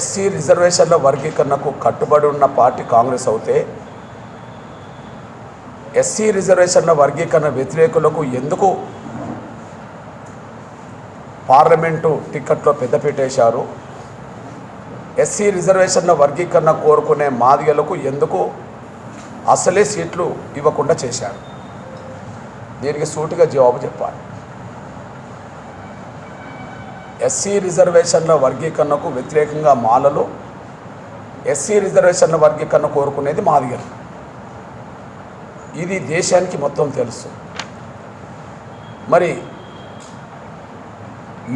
SC రిజర్వేషన్ల వర్గీకరణకు కట్టుబడి ఉన్న పార్టీ కాంగ్రెస్ అవుతే ఎస్సీ రిజర్వేషన్ల వర్గీకరణ వ్యతిరేకులకు ఎందుకు పార్లమెంటు టిక్కెట్లో పెద్దపీటేశారు ఎస్సీ రిజర్వేషన్ల వర్గీకరణ కోరుకునే మాదిగలకు ఎందుకు అసలే సీట్లు ఇవ్వకుండా చేశారు? దీనికి సూటిగా జవాబు చెప్పాలి. ఎస్సీ రిజర్వేషన్ల వర్గీకరణకు వ్యతిరేకంగా మాలలు ఎస్సీ రిజర్వేషన్ల వర్గీకరణ కోరుకునేది మాదిగలు. ఇది దేశానికి మొత్తం తెలుసు. మరి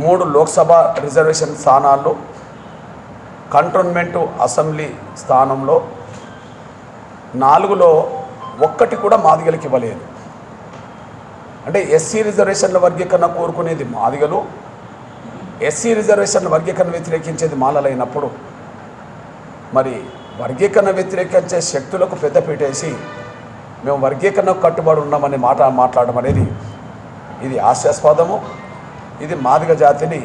మూడు లోక్సభ రిజర్వేషన్ స్థానాల్లో కంటోన్మెంటు అసెంబ్లీ స్థానంలో నాలుగులో ఒక్కటి కూడా మాదిగలకి ఇవ్వలేదు. అంటే ఎస్సీ రిజర్వేషన్ల వర్గీకరణ కోరుకునేది మాదిగలు ఎస్సీ రిజర్వేషన్ వర్గీకరణ వ్యతిరేకించేది మాలలైనప్పుడు మరి వర్గీకరణ వ్యతిరేకించే శక్తులకు పెద్దపీటేసి మేము వర్గీకరణకు కట్టుబడి ఉన్నామని మాట మాట్లాడడం అనేది ఇది హాస్యాస్పదము. ఇది మాదిగ జాతిని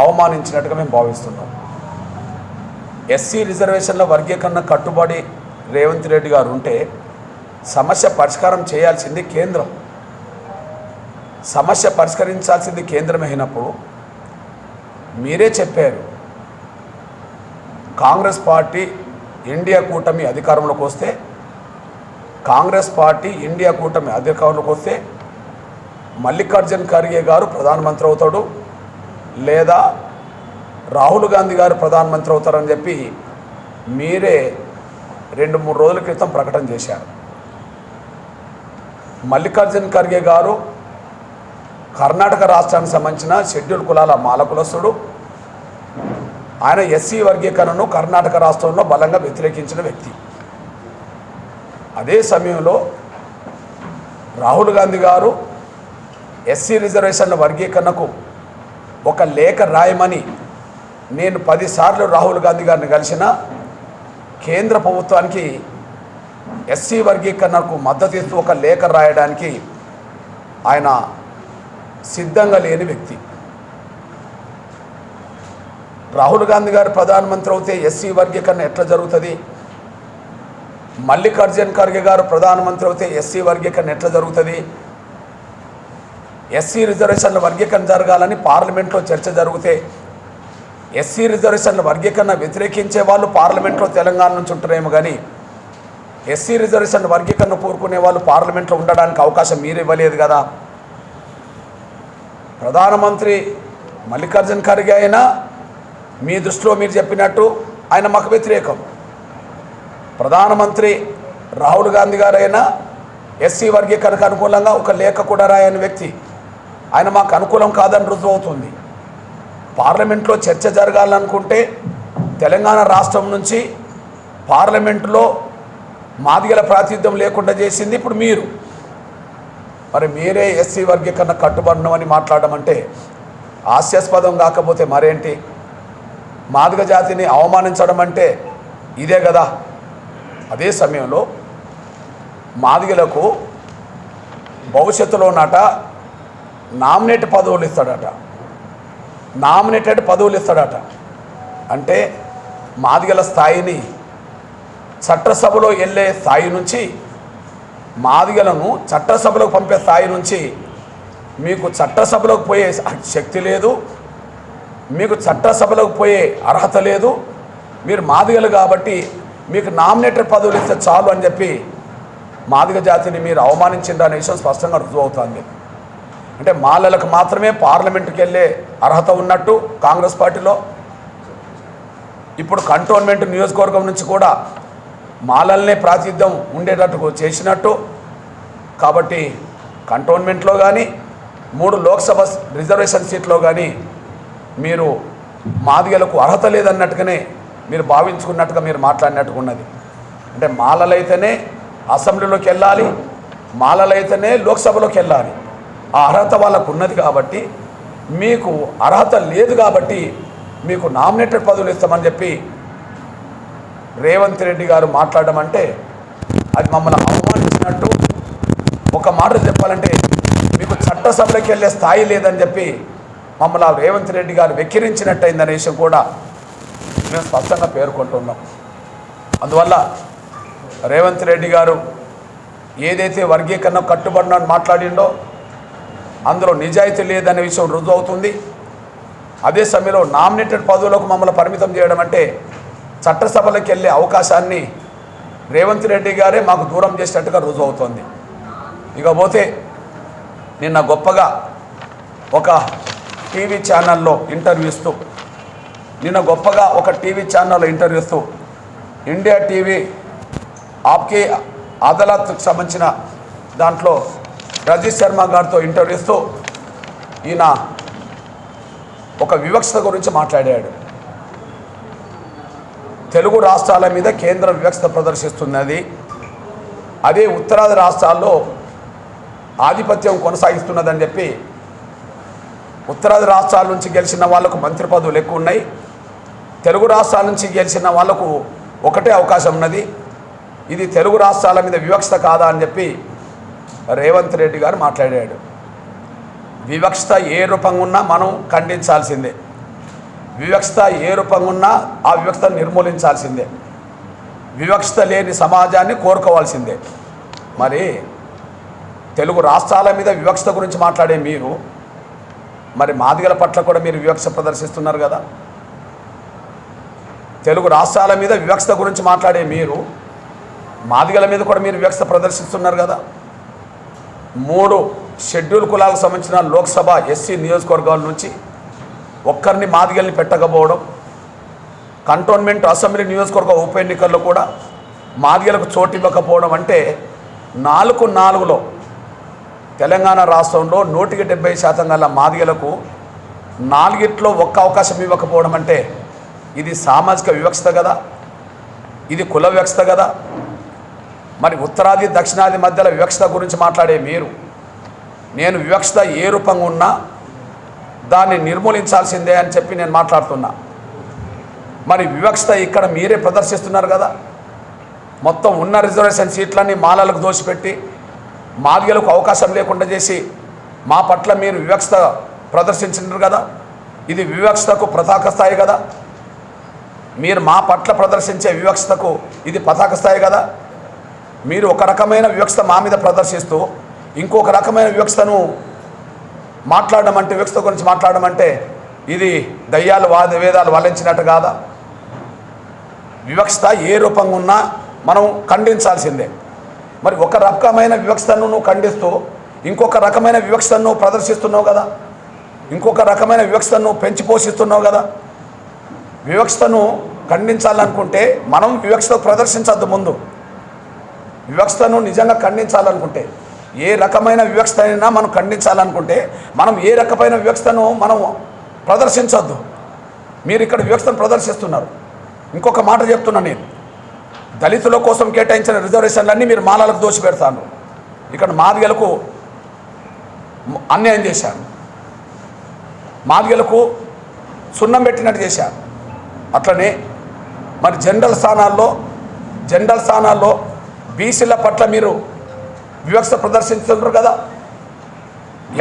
అవమానించినట్టుగా మేము భావిస్తున్నాం. ఎస్సీ రిజర్వేషన్ల వర్గీకరణ కట్టుబడి రేవంత్ రెడ్డి గారు ఉంటే సమస్య పరిష్కారం చేయాల్సింది కేంద్రం. సమస్య పరిష్కరించాల్సింది కేంద్రం అయినప్పుడు మీరే చెప్పారు. కాంగ్రెస్ పార్టీ ఇండియా కూటమి అధికారంలోకి వస్తే కాంగ్రెస్ పార్టీ ఇండియా కూటమి అధికారంలోకి వస్తే మల్లికార్జున్ ఖర్గే గారు ప్రధానమంత్రి అవుతాడు లేదా రాహుల్ గాంధీ గారు ప్రధానమంత్రి అవుతారని చెప్పి మీరే రెండు మూడు రోజుల క్రితం ప్రకటన చేశారు. మల్లికార్జున్ ఖర్గే గారు కర్ణాటక రాష్ట్రానికి సంబంధించిన షెడ్యూల్ కులాల మాల కులస్తుడు ఆయన ఎస్సీ వర్గీకరణను కర్ణాటక రాష్ట్రంలో బలంగా వ్యతిరేకించిన వ్యక్తి. అదే సమయంలో రాహుల్ గాంధీ గారు ఎస్సీ రిజర్వేషన్ల వర్గీకరణకు ఒక లేఖ రాయమని నేను పదిసార్లు రాహుల్ గాంధీ గారిని కలిసిన కేంద్ర ప్రభుత్వానికి ఎస్సీ వర్గీకరణకు మద్దతు ఇస్తూ ఒక లేఖ రాయడానికి ఆయన సిద్ధంగా లేని వ్యక్తి. రాహుల్ గాంధీ గారు ప్రధానమంత్రి అవుతే ఎస్సీ వర్గీకరణ ఎట్లా జరుగుతుంది? మల్లికార్జున్ ఖర్గే గారు ప్రధానమంత్రి అవుతే ఎస్సీ వర్గీకరణ ఎట్లా జరుగుతుంది? ఎస్సీ రిజర్వేషన్ల వర్గీకరణ జరగాలని పార్లమెంట్లో చర్చ జరిగితే ఎస్సీ రిజర్వేషన్ల వర్గీకరణ వ్యతిరేకించే వాళ్ళు పార్లమెంట్లో తెలంగాణ నుంచి ఉంటారేమో కానీ ఎస్సీ రిజర్వేషన్ల వర్గీకరణ కోరుకునే వాళ్ళు పార్లమెంట్లో ఉండడానికి అవకాశం మీరు ఇవ్వలేదు కదా. ప్రధానమంత్రి మల్లికార్జున్ ఖర్గే అయినా మీ దృష్టిలో మీరు చెప్పినట్టు ఆయన మాకు వ్యతిరేకం. ప్రధానమంత్రి రాహుల్ గాంధీ గారైనా ఎస్సీ వర్గీకరణకు అనుకూలంగా ఒక లేఖ కూడా రాయని వ్యక్తి. ఆయన మాకు అనుకూలం కాదని రుజువు అవుతుంది. పార్లమెంట్లో చర్చ జరగాలనుకుంటే తెలంగాణ రాష్ట్రం నుంచి పార్లమెంటులో మాదిగల ప్రాతినిధ్యం లేకుండా చేసింది ఇప్పుడు మీరు. మరి మీరే ఎస్సీ వర్గీకరణ కట్టుబడినమని మాట్లాడడం అంటే హాస్యాస్పదం కాకపోతే మరేంటి? మాదిగ జాతిని అవమానించడం అంటే ఇదే కదా. అదే సమయంలో మాదిగలకు భవిష్యత్తులో ఉన్నట నామినేట్ పదవులు ఇస్తాడట. నామినేటెడ్ పదవులు ఇస్తాడట. అంటే మాదిగల స్థాయిని చట్టసభలో వెళ్ళే స్థాయి నుంచి మాదిగలను చట్టసభలోకి పంపే స్థాయి నుంచి మీకు చట్టసభలోకి పోయే శక్తి లేదు. మీకు చట్టసభలోకి పోయే అర్హత లేదు. మీరు మాదిగలు కాబట్టి మీకు నామినేటర్ పదవులు ఇస్తే చాలు అని చెప్పి మాదిగ జాతిని మీరు అవమానించిండ్రు అనే విషయం స్పష్టంగా అర్థమవుతుంది. అవుతుంది అంటే మాలలకు మాత్రమే పార్లమెంటుకి వెళ్ళే అర్హత ఉన్నట్టు కాంగ్రెస్ పార్టీలో. ఇప్పుడు కంటోన్మెంట్ నియోజకవర్గం నుంచి కూడా మాలల్నే ప్రాతినిధ్యం ఉండేటట్టు చేసినట్టు. కాబట్టి కంటోన్మెంట్లో కానీ మూడు లోక్సభ రిజర్వేషన్ సీట్లో కానీ మీరు మాదిగలకు అర్హత లేదన్నట్టుగానే మీరు భావించుకున్నట్టుగా మీరు మాట్లాడినట్టుగా ఉన్నది అంటే మాలలైతేనే అసెంబ్లీలోకి వెళ్ళాలి మాలలైతేనే లోక్సభలోకి వెళ్ళాలి. ఆ అర్హత వాళ్ళకు ఉన్నది కాబట్టి మీకు అర్హత లేదు కాబట్టి మీకు నామినేటెడ్ పదవులు ఇస్తామని చెప్పి రేవంత్ రెడ్డి గారు మాట్లాడడం అంటే అది మమ్మల్ని అవమానించినట్టు ఒక మాట చెప్పాలంటే మీకు చట్టసభలోకి వెళ్ళే స్థాయి లేదని చెప్పి మమ్మల్ని రేవంత్ రెడ్డి గారు వెక్కిరించినట్టయిందనే విషయం కూడా మేము స్పష్టంగా పేర్కొంటున్నాం. అందువల్ల రేవంత్ రెడ్డి గారు ఏదైతే వర్గీకరణ కట్టుబడిన మాట్లాడిండో అందులో నిజాయితీ లేదనే విషయం రుజువు అవుతుంది అదే సమయంలో నామినేటెడ్ పదవులకు మమ్మల్ని పరిమితం చేయడం అంటే చట్టసభలకు వెళ్ళే అవకాశాన్ని రేవంత్ రెడ్డి గారే మాకు దూరం చేసినట్టుగా రుజువు ఇకపోతే నిన్న గొప్పగా ఒక టీవీ ఛానల్లో ఇంటర్వ్యూ ఇస్తూ నిన్న గొప్పగా ఒక టీవీ ఛానల్లో ఇంటర్వ్యూ ఇస్తూ ఇండియా టీవీ ఆప్కే అదాలత్కు సంబంధించిన దాంట్లో రజీష్ శర్మ గారితో ఇంటర్వ్యూ ఇస్తూ ఈయన ఒక వివక్షత గురించి మాట్లాడాడు. తెలుగు రాష్ట్రాల మీద కేంద్రం వివక్షత ప్రదర్శిస్తున్నది. అదే ఉత్తరాది రాష్ట్రాల్లో ఆధిపత్యం కొనసాగిస్తున్నదని చెప్పి ఉత్తరాది రాష్ట్రాల నుంచి గెలిచిన వాళ్ళకు మంత్రి పదవులు ఎక్కువ ఉన్నాయి. తెలుగు రాష్ట్రాల నుంచి గెలిచిన వాళ్ళకు ఒకటే అవకాశం ఉన్నది. ఇది తెలుగు రాష్ట్రాల మీద వివక్షత కాదా అని చెప్పి రేవంత్ రెడ్డి గారు మాట్లాడాడు. వివక్షత ఏ రూపంగా ఉన్నా మనం ఖండించాల్సిందే. వివక్షత ఏ రూపంగా ఉన్నా ఆ వివక్షతను నిర్మూలించాల్సిందే. వివక్షత లేని సమాజాన్ని కోరుకోవాల్సిందే. మరి తెలుగు రాష్ట్రాల మీద వివక్షత గురించి మాట్లాడే మీరు మరి మాదిగల పట్ల కూడా మీరు వివక్ష ప్రదర్శిస్తున్నారు కదా? తెలుగు రాష్ట్రాల మీద వివక్షత గురించి మాట్లాడే మీరు మాదిగల మీద కూడా మీరు వివక్ష ప్రదర్శిస్తున్నారు కదా? మూడు షెడ్యూల్ కులాలకు సంబంధించిన లోక్సభ ఎస్సీ నియోజకవర్గాల నుంచి ఒక్కరిని మాదిగల్ని పెట్టకపోవడం కంటోన్మెంట్ అసెంబ్లీ నియోజకవర్గ ఉప ఎన్నికల్లో కూడా మాదిగలకు చోటు ఇవ్వకపోవడం అంటే నాలుగు నాలుగులో తెలంగాణ రాష్ట్రంలో నూటికి డెబ్బై శాతం గల మాదిగలకు నాలుగిట్లో ఒక్క అవకాశం ఇవ్వకపోవడం అంటే ఇది సామాజిక వివక్షత కదా. ఇది కుల వివక్షత కదా. మరి ఉత్తరాది దక్షిణాది మధ్యలో వివక్షత గురించి మాట్లాడే మీరు నేను వివక్షత ఏ రూపంగా ఉన్నా దాన్ని నిర్మూలించాల్సిందే అని చెప్పి నేను మాట్లాడుతున్నా. మరి వివక్షత ఇక్కడ మీరే ప్రదర్శిస్తున్నారు కదా. మొత్తం ఉన్న రిజర్వేషన్ సీట్లన్నీ మాలలకు దోసిపెట్టి మాదిగలకు అవకాశం లేకుండా చేసి మా పట్ల మీరు వివక్షత ప్రదర్శించినారు కదా? ఇది వివక్షతకు పతాక స్థాయి కదా? మీరు మా పట్ల ప్రదర్శించే వివక్షతకు ఇది పతాక స్థాయి కదా? మీరు ఒక రకమైన వివక్షత మా మీద ప్రదర్శిస్తూ ఇంకొక రకమైన వివక్షతను మాట్లాడడం అంటే వివక్షత గురించి మాట్లాడడం అంటే ఇది దయ్యాలు వాద వేదాలు వల్లించినట్టు కాదా? వివక్షత ఏ రూపంగా ఉన్నా మనం ఖండించాల్సిందే. మరి ఒక రకమైన వివక్షను నువ్వు ఖండిస్తూ ఇంకొక రకమైన వివక్షతను ప్రదర్శిస్తున్నావు కదా? ఇంకొక రకమైన వివక్షతను పెంచి పోషిస్తున్నావు కదా? వివక్షతను ఖండించాలనుకుంటే మనం వివక్షత ప్రదర్శించద్దు ముందు. వివక్షతను నిజంగా ఖండించాలనుకుంటే ఏ రకమైన వివక్షత అయినా మనం ఖండించాలనుకుంటే మనం ఏ రకమైన వివక్షను మనం ప్రదర్శించద్దు. మీరు ఇక్కడ వివక్షతను ప్రదర్శిస్తున్నారు. ఇంకొక మాట చెప్తున్నా నేను. దళితుల కోసం కేటాయించిన రిజర్వేషన్లన్నీ మీరు మాలలకు దోషి పెడతాను ఇక్కడ మాదిగలకు అన్యాయం చేశారు. మాదిగలకు సున్నం పెట్టినట్టు చేశారు. అట్లనే మరి జనరల్ స్థానాల్లో జనరల్ స్థానాల్లో బీసీల పట్ల మీరు వివక్ష ప్రదర్శిస్తున్నారు కదా.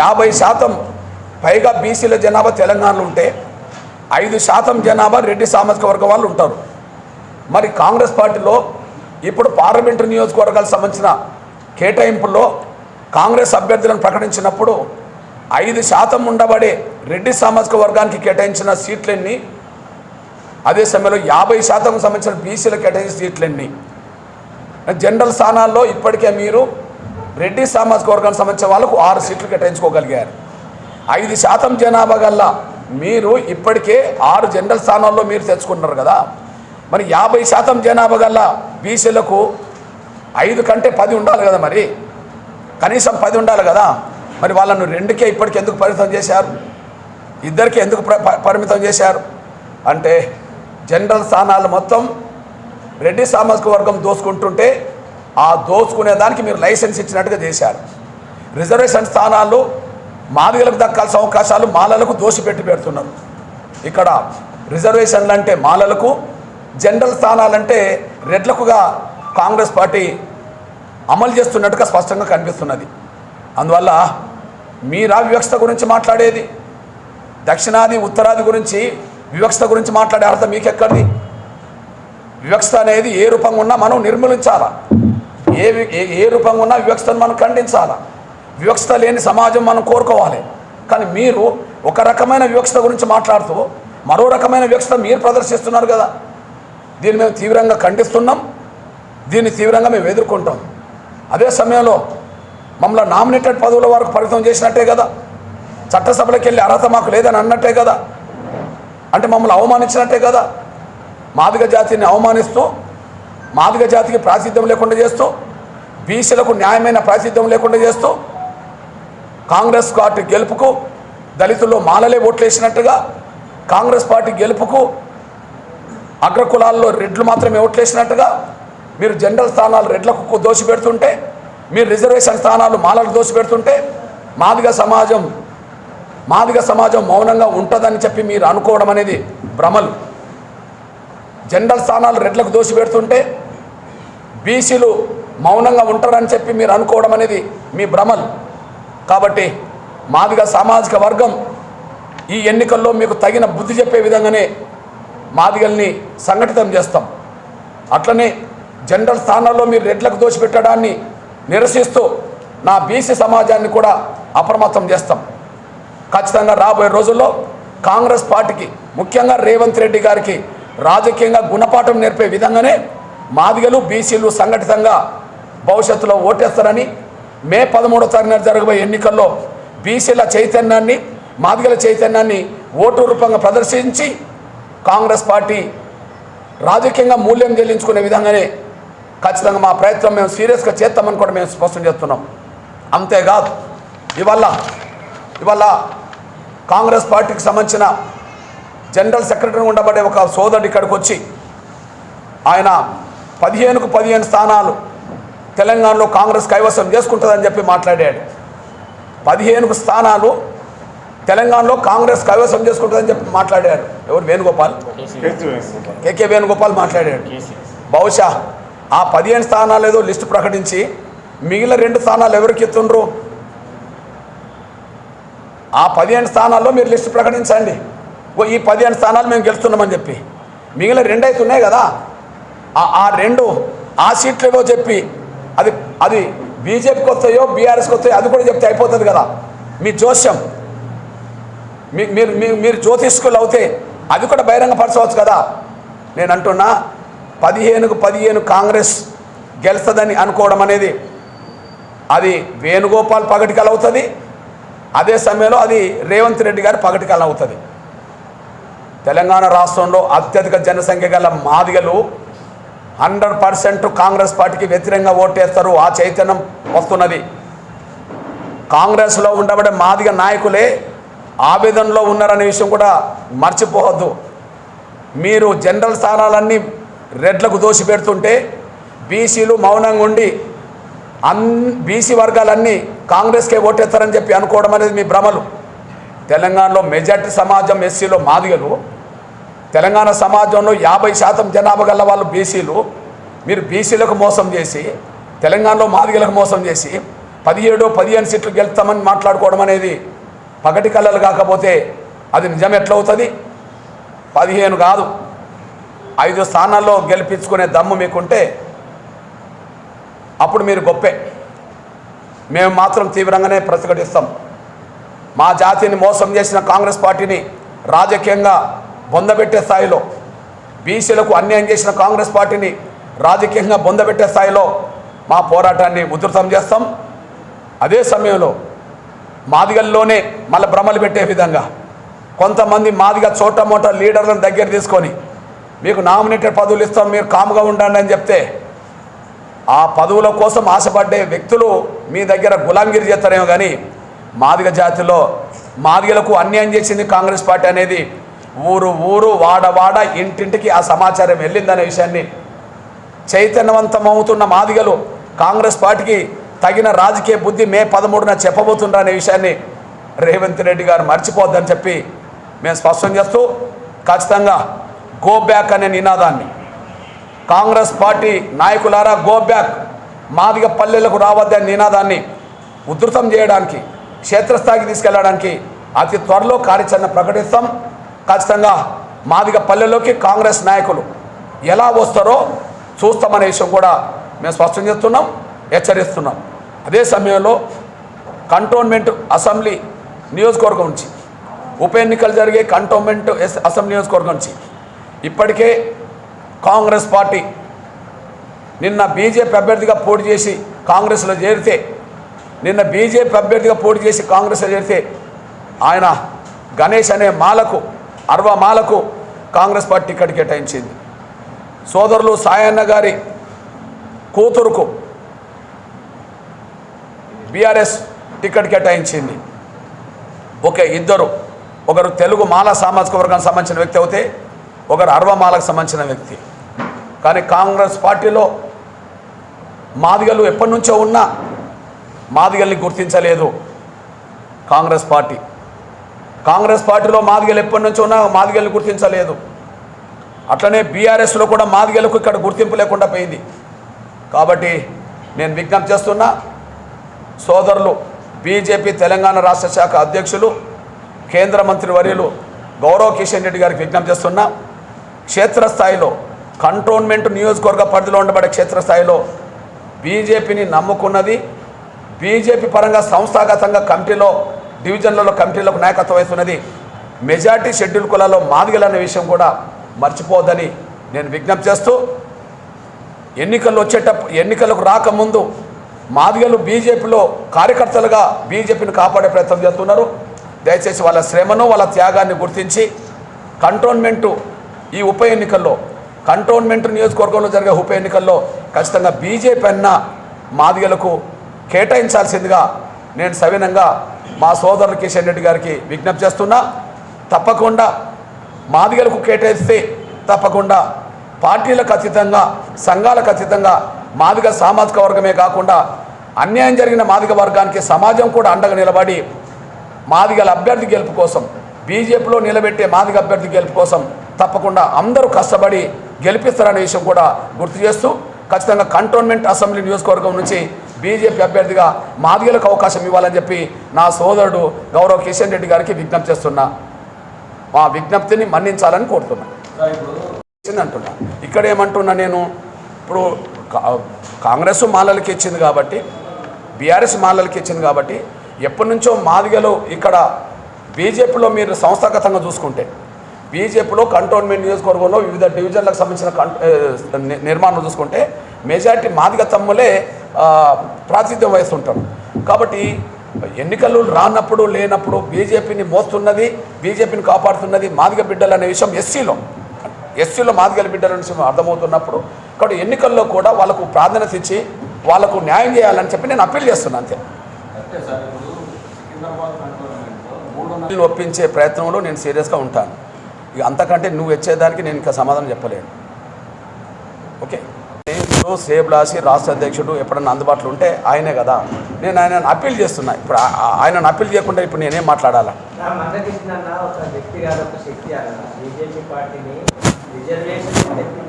యాభై శాతం పైగా బీసీల జనాభా తెలంగాణలో ఉంటే ఐదు శాతం జనాభా రెడ్డి సామాజిక వర్గం వాళ్ళు ఉంటారు. మరి కాంగ్రెస్ పార్టీలో ఇప్పుడు పార్లమెంటు నియోజకవర్గాలకు సంబంధించిన కేటాయింపుల్లో కాంగ్రెస్ అభ్యర్థులను ప్రకటించినప్పుడు ఐదు శాతం ఉండబడే రెడ్డి సామాజిక వర్గానికి కేటాయించిన సీట్లన్నీ అదే సమయంలో యాభై శాతం సంబంధించిన బీసీలకు కేటాయించిన సీట్లన్నీ. జనరల్ స్థానాల్లో ఇప్పటికే మీరు రెడ్డి సామాజిక వర్గానికి సంబంధించిన వాళ్ళకు ఆరు సీట్లు కేటాయించుకోగలిగారు. ఐదు శాతం జనాభా గల్లా మీరు ఇప్పటికే ఆరు జనరల్ స్థానాల్లో మీరు తెచ్చుకున్నారు కదా. మరి యాభై శాతం జనాభా గల్లా బీసీలకు ఐదు కంటే పది ఉండాలి కదా మరి? కనీసం పది ఉండాలి కదా? మరి వాళ్ళను రెండుకే ఇప్పటికి ఎందుకు పరిమితం చేశారు? ఇద్దరికి ఎందుకు ప- పరిమితం చేశారు? అంటే జనరల్ స్థానాలు మొత్తం రెడ్డి సామాజిక వర్గం దోసుకుంటుంటే ఆ దోచుకునే దానికి మీరు లైసెన్స్ ఇచ్చినట్టుగా చేశారు. రిజర్వేషన్ స్థానాలు మాదిగలకు దక్కాల్సిన అవకాశాలు మాలలకు దోషి పెట్టి పెడుతున్నారు. ఇక్కడ రిజర్వేషన్లు అంటే మాలలకు జనరల్ స్థానాలంటే రెడ్లకుగా కాంగ్రెస్ పార్టీ అమలు చేస్తున్నట్టుగా స్పష్టంగా కనిపిస్తున్నది. అందువల్ల మీరా వివక్షత గురించి మాట్లాడేది దక్షిణాది ఉత్తరాది గురించి వివక్షత గురించి మాట్లాడే అర్హత మీకెక్కడిది? వివక్షత అనేది ఏ రూపంగా ఉన్నా మనం నిర్మూలించాలా? ఏ ఏ ఏ రూపంగా ఉన్నా వివక్షతను మనం ఖండించాలా? వివక్షత లేని సమాజం మనం కోరుకోవాలి. కానీ మీరు ఒక రకమైన వివక్షత గురించి మాట్లాడుతూ మరో రకమైన వివక్షత మీరు ప్రదర్శిస్తున్నారు కదా. దీన్ని మేము తీవ్రంగా ఖండిస్తున్నాం. దీన్ని తీవ్రంగా మేము ఎదుర్కొంటాం. అదే సమయంలో మమ్మల్ని నామినేటెడ్ పదవుల వరకు పరిమితం చేసినట్టే కదా. చట్టసభలకు వెళ్ళి అర్హత మాకు లేదని అన్నట్టే కదా. అంటే మమ్మల్ని అవమానించినట్టే కదా. మాదిగ జాతిని అవమానిస్తూ మాదిగ జాతికి ప్రాతిధ్యం లేకుండా చేస్తూ బీసీలకు న్యాయమైన ప్రాతిధ్యం లేకుండా చేస్తూ కాంగ్రెస్ పార్టీ గెలుపుకు దళితుల్లో మాలలే ఓట్లేసినట్టుగా కాంగ్రెస్ పార్టీ గెలుపుకు అగ్రకులాల్లో రెడ్లు మాత్రమే ఓట్లేసినట్టుగా మీరు జనరల్ స్థానాలు రెడ్లకు దోషి పెడుతుంటే మీరు రిజర్వేషన్ స్థానాలు మాలకు దోషి పెడుతుంటే మాదిగ సమాజం మాదిగ సమాజం మౌనంగా ఉంటుందని చెప్పి మీరు అనుకోవడం అనేది భ్రమలు. జనరల్ స్థానాలు రెడ్లకు దోషి పెడుతుంటే బీసీలు మౌనంగా ఉంటారని చెప్పి మీరు అనుకోవడం అనేది మీ భ్రమలు. కాబట్టి మాదిగ సామాజిక వర్గం ఈ ఎన్నికల్లో మీకు తగిన బుద్ధి చెప్పే విధంగానే మాదిగల్ని సంఘటితం చేస్తాం. అట్లనే జనరల్ స్థానాల్లో మీరు రెడ్లకు దోచిపెట్టడాన్ని నిరసిస్తూ నా బీసీ సమాజాన్ని కూడా అప్రమత్తం చేస్తాం. ఖచ్చితంగా రాబోయే రోజుల్లో కాంగ్రెస్ పార్టీకి ముఖ్యంగా రేవంత్ రెడ్డి గారికి రాజకీయంగా గుణపాఠం నేర్పే విధంగానే మాదిగలు బీసీలు సంఘటితంగా భవిష్యత్తులో ఓటేస్తారని మే పదమూడో తారీఖున జరగబోయే ఎన్నికల్లో బీసీల చైతన్యాన్ని మాదిగల చైతన్యాన్ని ఓటు రూపంగా ప్రదర్శించి కాంగ్రెస్ పార్టీ రాజకీయంగా మూల్యం చెల్లించుకునే విధంగానే ఖచ్చితంగా మా ప్రయత్నం మేము సీరియస్గా చేస్తామని కూడా మేము స్పష్టం చేస్తున్నాం. అంతేకాదు ఇవల్ల ఇవాళ కాంగ్రెస్ పార్టీకి సంబంధించిన జనరల్ సెక్రటరీ ఉండబడే ఒక సోదరుడు ఇక్కడికి వచ్చి ఆయన పదిహేనుకు పదిహేను స్థానాలు తెలంగాణలో కాంగ్రెస్ కైవసం చేసుకుంటుందని చెప్పి మాట్లాడాడు. పదిహేనుకు స్థానాలు తెలంగాణలో కాంగ్రెస్ కైవసం చేసుకుంటుందని చెప్పి మాట్లాడాడు ఎవరు? వేణుగోపాల్? కేకే వేణుగోపాల్ మాట్లాడాడు బహుశా ఆ పదిహేను స్థానాలు ఏదో లిస్టు ప్రకటించి మిగిలిన రెండు స్థానాలు ఎవరికి ఎత్తుండ్రు ఆ పదిహేను స్థానాల్లో మీరు లిస్టు ప్రకటించండి. ఓ ఈ పదిహేను స్థానాలు మేము గెలుస్తున్నామని చెప్పి. మిగిలిన రెండు అయితే ఉన్నాయి కదా. ఆ- రెండు ఆ సీట్లు ఏవో చెప్పి అది అది బీజేపీకి వస్తాయో బీఆర్ఎస్కి వస్తాయో అది కూడా చెప్తే అయిపోతుంది కదా. మీ జోస్యం. మీరు మీరు మీరు జ్యోతిష్కులు అవుతే అది కూడా బహిరంగపరచవచ్చు కదా. నేను అంటున్నా పదిహేనుకు పదిహేను కాంగ్రెస్ గెలుస్తుందని అనుకోవడం అనేది అది వేణుగోపాల్ పగటికల్ అవుతుంది అదే సమయంలో అది రేవంత్ రెడ్డి గారి పగటికల్ అవుతుంది. తెలంగాణ రాష్ట్రంలో అత్యధిక జనసంఖ్య గల మాదిగలు హండ్రెడ్ పర్సెంట్ కాంగ్రెస్ పార్టీకి వ్యతిరేకంగా ఓటేస్తారు ఆ చైతన్యం వస్తున్నది. కాంగ్రెస్లో ఉండబడే మాదిగ నాయకులే ఆవేదనలో ఉన్నారనే విషయం కూడా మర్చిపోవద్దు. మీరు జనరల్ స్థానాలన్నీ రెడ్లకు దోషి పెడుతుంటే బీసీలు మౌనంగా ఉండి అన్ బీసీ వర్గాలన్నీ కాంగ్రెస్కే ఓటేస్తారని చెప్పి అనుకోవడం అనేది మీ భ్రమలు. తెలంగాణలో మెజార్టీ సమాజం ఎస్సీలో మాదిగలు. తెలంగాణ సమాజంలో యాభై శాతం జనాభా గల వాళ్ళు బీసీలు. మీరు బీసీలకు మోసం చేసి తెలంగాణలో మాదిగలకు మోసం చేసి పదిహేడు పదిహేను సీట్లు గెలుస్తామని మాట్లాడుకోవడం అనేది పగటి కళలు కాకపోతే అది నిజం ఎట్లవుతుంది? పదిహేను కాదు. ఐదు స్థానాల్లో గెలిపించుకునే దమ్ము మీకుంటే అప్పుడు మీరు గొప్పే. మేము మాత్రం తీవ్రంగానే ప్రతిఘటిస్తాం. మా జాతిని మోసం చేసిన కాంగ్రెస్ పార్టీని రాజకీయంగా బొందబెట్టే స్థాయిలో బీసీలకు అన్యాయం చేసిన కాంగ్రెస్ పార్టీని రాజకీయంగా బొందబెట్టే స్థాయిలో మా పోరాటాన్ని ఉధృతం చేస్తాం. అదే సమయంలో మాదిగల్లోనే మళ్ళీ భ్రమలు పెట్టే విధంగా కొంతమంది మాదిగ చోట మోట లీడర్లను దగ్గర తీసుకొని మీకు నామినేటెడ్ పదవులు ఇస్తాం మీరు కాముగా ఉండండి అని చెప్తే ఆ పదవుల కోసం ఆశపడ్డే వ్యక్తులు మీ దగ్గర గులాంగిరి చేస్తారేమో కానీ మాదిగ జాతిలో మాదిగలకు అన్యాయం చేసింది కాంగ్రెస్ పార్టీ అనేది ఊరు ఊరు వాడ వాడ ఇంటింటికి ఆ సమాచారం వెళ్ళిందనే విషయాన్ని చైతన్యవంతమవుతున్న మాదిగలు కాంగ్రెస్ పార్టీకి తగిన రాజకీయ బుద్ధి మే పదమూడున చెప్పబోతుండ్రా అనే విషయాన్ని రేవంత్ రెడ్డి గారు మర్చిపోద్దని చెప్పి మేము స్పష్టం చేస్తూ ఖచ్చితంగా గో బ్యాక్ అనే నినాదాన్ని. కాంగ్రెస్ పార్టీ నాయకులారా గో బ్యాక్ మాదిగ పల్లెలకు రావద్దని నినాదాన్ని ఉధృతం చేయడానికి క్షేత్రస్థాయికి తీసుకెళ్ళడానికి అతి త్వరలో కార్యాచరణ ప్రకటిస్తాం. ఖచ్చితంగా మాదిగ పల్లెలోకి కాంగ్రెస్ నాయకులు ఎలా వస్తారో చూస్తామనే విషయం కూడా మేము స్పష్టం చేస్తున్నాం. హెచ్చరిస్తున్నాం. అదే సమయంలో కంటోన్మెంట్ అసెంబ్లీ నియోజకవర్గం నుంచి ఉప ఎన్నికలు జరిగే కంటోన్మెంట్ అసెంబ్లీ నియోజకవర్గం నుంచి ఇప్పటికే కాంగ్రెస్ పార్టీ నిన్న బీజేపీ అభ్యర్థిగా పోటీ చేసి కాంగ్రెస్లో చేరితే నిన్న బీజేపీ అభ్యర్థిగా పోటీ చేసి కాంగ్రెస్లో చేరితే ఆయన గణేష్ అనే మాలకు అరవ మాలకు కాంగ్రెస్ పార్టీ టికెట్ కేటాయించింది. సోదరులు సాయన్న గారి కూతురుకు బీఆర్ఎస్ టికెట్ కేటాయించింది. ఒకే ఇద్దరు. ఒకరు తెలుగు మాల సామాజిక వర్గానికి సంబంధించిన వ్యక్తి అయితే ఒకరు అరవ మాలకు సంబంధించిన వ్యక్తి. కానీ కాంగ్రెస్ పార్టీలో మాదిగలు ఎప్పటి నుంచో ఉన్నా మాదిగల్ని గుర్తించలేదు కాంగ్రెస్ పార్టీ. కాంగ్రెస్ పార్టీలో మాదిగలు ఎప్పటి నుంచో ఉన్నా మాదిగల్ని గుర్తించలేదు. అట్లనే బీఆర్ఎస్లో కూడా మాదిగలకు ఇక్కడ గుర్తింపు లేకుండా పోయింది. కాబట్టి నేను విజ్ఞప్తి చేస్తున్నా సోదరులు బీజేపీ తెలంగాణ రాష్ట్ర శాఖ అధ్యక్షులు కేంద్ర మంత్రి వర్యులు గౌరవ్ కిషన్ రెడ్డి గారికి విజ్ఞప్తి చేస్తున్నా క్షేత్రస్థాయిలో కంటోన్మెంట్ నియోజకవర్గ పరిధిలో ఉండబడే క్షేత్రస్థాయిలో బీజేపీని నమ్ముకున్నది బీజేపీ పరంగా సంస్థాగతంగా కమిటీలో డివిజన్లలో కమిటీలకు నాయకత్వం వహిస్తున్నది మెజార్టీ షెడ్యూల్ కులాల్లో మాదిగలనే విషయం కూడా మర్చిపోవద్దని నేను విజ్ఞప్తి చేస్తూ ఎన్నికలు వచ్చేటప్పుడు ఎన్నికలకు రాకముందు మాదిగలు బీజేపీలో కార్యకర్తలుగా బీజేపీని కాపాడే ప్రయత్నం చేస్తున్నారు. దయచేసి వాళ్ళ శ్రమను వాళ్ళ త్యాగాన్ని గుర్తించి కంటోన్మెంటు ఈ ఉప ఎన్నికల్లో కంటోన్మెంట్ నియోజకవర్గంలో జరిగే ఉప ఎన్నికల్లో ఖచ్చితంగా బీజేపీ అన్న మాదిగలకు కేటాయించాల్సిందిగా నేను సవినంగా మా సోదరులు కిషన్ రెడ్డి గారికి విజ్ఞప్తి చేస్తున్నా. తప్పకుండా మాదిగలకు కేటాయిస్తే తప్పకుండా పార్టీలకు అతీతంగా సంఘాలకు అతీతంగా మాదిగ సామాజిక వర్గమే కాకుండా అన్యాయం జరిగిన మాదిగ వర్గానికి సమాజం కూడా అండగా నిలబడి మాదిగల అభ్యర్థి గెలుపు కోసం బీజేపీలో నిలబెట్టే మాదిగ అభ్యర్థి గెలుపు కోసం తప్పకుండా అందరూ కష్టపడి గెలిపిస్తారనే విషయం కూడా గుర్తు చేస్తూ ఖచ్చితంగా కంటోన్మెంట్ అసెంబ్లీ నియోజకవర్గం నుంచి బీజేపీ అభ్యర్థిగా మాదిగలకు అవకాశం ఇవ్వాలని చెప్పి నా సోదరుడు గౌరవ్ కిషన్ రెడ్డి గారికి విజ్ఞప్తి చేస్తున్నా. మా విజ్ఞప్తిని మన్నించాలని కోరుతున్నా. అంటున్నా. ఇక్కడ ఏమంటున్నా నేను ఇప్పుడు కాంగ్రెస్ మాలలకి ఇచ్చింది కాబట్టి బీఆర్ఎస్ మాలలకి ఇచ్చింది కాబట్టి ఎప్పటి నుంచో మాదిగలు ఇక్కడ బీజేపీలో మీరు సంస్థాగతంగా చూసుకుంటే బీజేపీలో కంటోన్మెంట్ నియోజకవర్గంలో వివిధ డివిజన్లకు సంబంధించిన నిర్మాణం చూసుకుంటే మెజారిటీ మాదిగ తమ్ములే ఆ, ప్రాతినిధ్యం వహిస్తుంటారు. కాబట్టి ఎన్నికలు రానప్పుడు లేనప్పుడు బీజేపీని మోస్తున్నది బీజేపీని కాపాడుతున్నది మాదిగ బిడ్డలు అనే విషయం ఎస్సీలో. ఎస్సీలో మాదిగల బిడ్డల విషయం అర్థమవుతున్నప్పుడు కాబట్టి ఎన్నికల్లో కూడా వాళ్ళకు ప్రాధాన్యత ఇచ్చి వాళ్ళకు న్యాయం చేయాలని చెప్పి నేను అప్పీల్ చేస్తున్నాను అంతే. ఒప్పించే ప్రయత్నంలో నేను సీరియస్గా ఉంటాను. ఇక అంతకంటే నువ్వు వచ్చేదానికి నేను ఇంకా సమాధానం చెప్పలేను. ఓకే? నేను సేబ్లాసి రాష్ట్ర అధ్యక్షుడు ఎప్పుడన్నా అందుబాటులో ఉంటే ఆయనే కదా. నేను ఆయన అప్పీల్ చేస్తున్నా. ఇప్పుడు ఆ- ఆ- ఆయనను అప్పీల్ చేయకుండా ఇప్పుడు నేనేం మాట్లాడాలా? వ్యక్తి శక్తి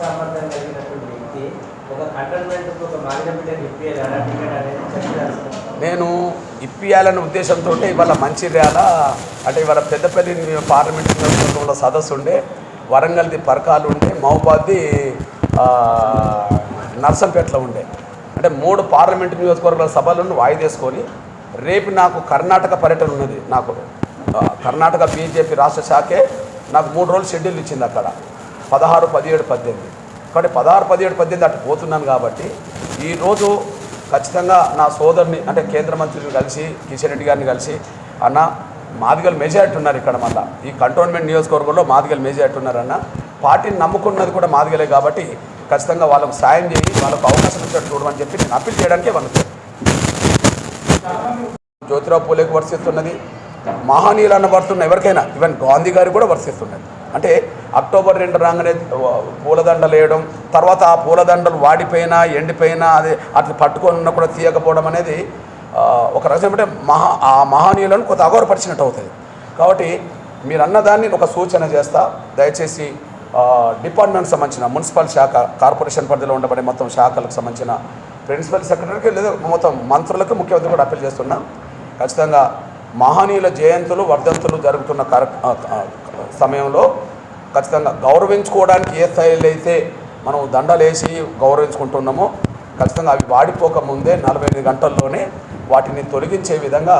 సామర్థ్యం కలిగినటువంటి వ్యక్తి ఒక కంటోన్మెంట్ ఒక మాదిన బిడ్డని ఇప్పియాలి టికెట్ అనేది నేను ఇప్పియాలనే ఉద్దేశంతో ఇవాళ మంచిర్యాల అంటే ఇవాళ పెద్దపల్లి పార్లమెంట్ నియోజకవర్గంలో సదస్సు ఉండే వరంగల్ది పరకాలు ఉండే మహబాద్ది నర్సంపేటలో ఉండే. అంటే మూడు పార్లమెంట్ నియోజకవర్గాల సభలను వాయిదేసుకొని రేపు నాకు కర్ణాటక పర్యటన ఉన్నది నాకు. కర్ణాటక బీజేపీ రాష్ట్ర శాఖే నాకు మూడు రోజులు షెడ్యూల్ ఇచ్చింది అక్కడ. పదహారు పదిహేడు పద్దెనిమిది. కాబట్టి పదహారు పదిహేడు పద్దెనిమిది అటు పోతున్నాను కాబట్టి ఈరోజు ఖచ్చితంగా నా సోదరుని అంటే కేంద్ర మంత్రిని కలిసి కిషన్ రెడ్డి గారిని కలిసి అన్న మాదిగలు మెజారిటీ ఉన్నారు ఇక్కడ మళ్ళా. ఈ కంటోన్మెంట్ నియోజకవర్గంలో మాదిగలు మెజారిటీ ఉన్నారన్న పార్టీని నమ్ముకున్నది కూడా మాదిగలే కాబట్టి ఖచ్చితంగా వాళ్ళకు సాయం చేయి వాళ్ళకు అవకాశం ఇచ్చేట్టు చూడమని చెప్పి నేను అప్పీల్ చేయడానికే వాళ్ళకి జ్యోతిరావు పూలేకి వర్తిస్తున్నది మహానీయులన్న వర్తున్న ఎవరికైనా ఈవెన్ గాంధీ గారికి కూడా వర్తిస్తున్నది. అంటే అక్టోబర్ రెండు రాగానే పూలదండలు వేయడం తర్వాత ఆ పూలదండలు వాడిపోయినా ఎండిపోయినా అది అట్లా పట్టుకొని ఉన్నా కూడా తీయకపోవడం అనేది ఒక రకం అంటే మహా ఆ మహానీయులను కొంత అగౌరపరిచినట్టు అవుతుంది. కాబట్టి మీరు అన్నదాన్ని ఒక సూచన చేస్తా. దయచేసి డిపార్ట్మెంట్ సంబంధించిన మున్సిపల్ శాఖ కార్పొరేషన్ పరిధిలో ఉండబడే మొత్తం శాఖలకు సంబంధించిన ప్రిన్సిపల్ సెక్రటరీకి లేదా మొత్తం మంత్రులకు ముఖ్యమంత్రి కూడా అప్పీల్ చేస్తున్నా. ఖచ్చితంగా మహనీయుల జయంతులు వర్ధంతులు జరుగుతున్న కార్య సమయంలో ఖచ్చితంగా గౌరవించుకోవడానికి ఏ స్థాయిలో అయితే మనం దండలేసి గౌరవించుకుంటున్నామో ఖచ్చితంగా అవి వాడిపోక ముందే నలభై ఎనిమిది గంటల్లోనే వాటిని తొలగించే విధంగా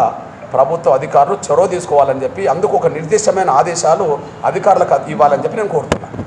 ప్రభుత్వ అధికారులు చొరవ తీసుకోవాలని చెప్పి అందుకు ఒక నిర్దిష్టమైన ఆదేశాలు అధికారులకు ఇవ్వాలని చెప్పి నేను కోరుతున్నాను.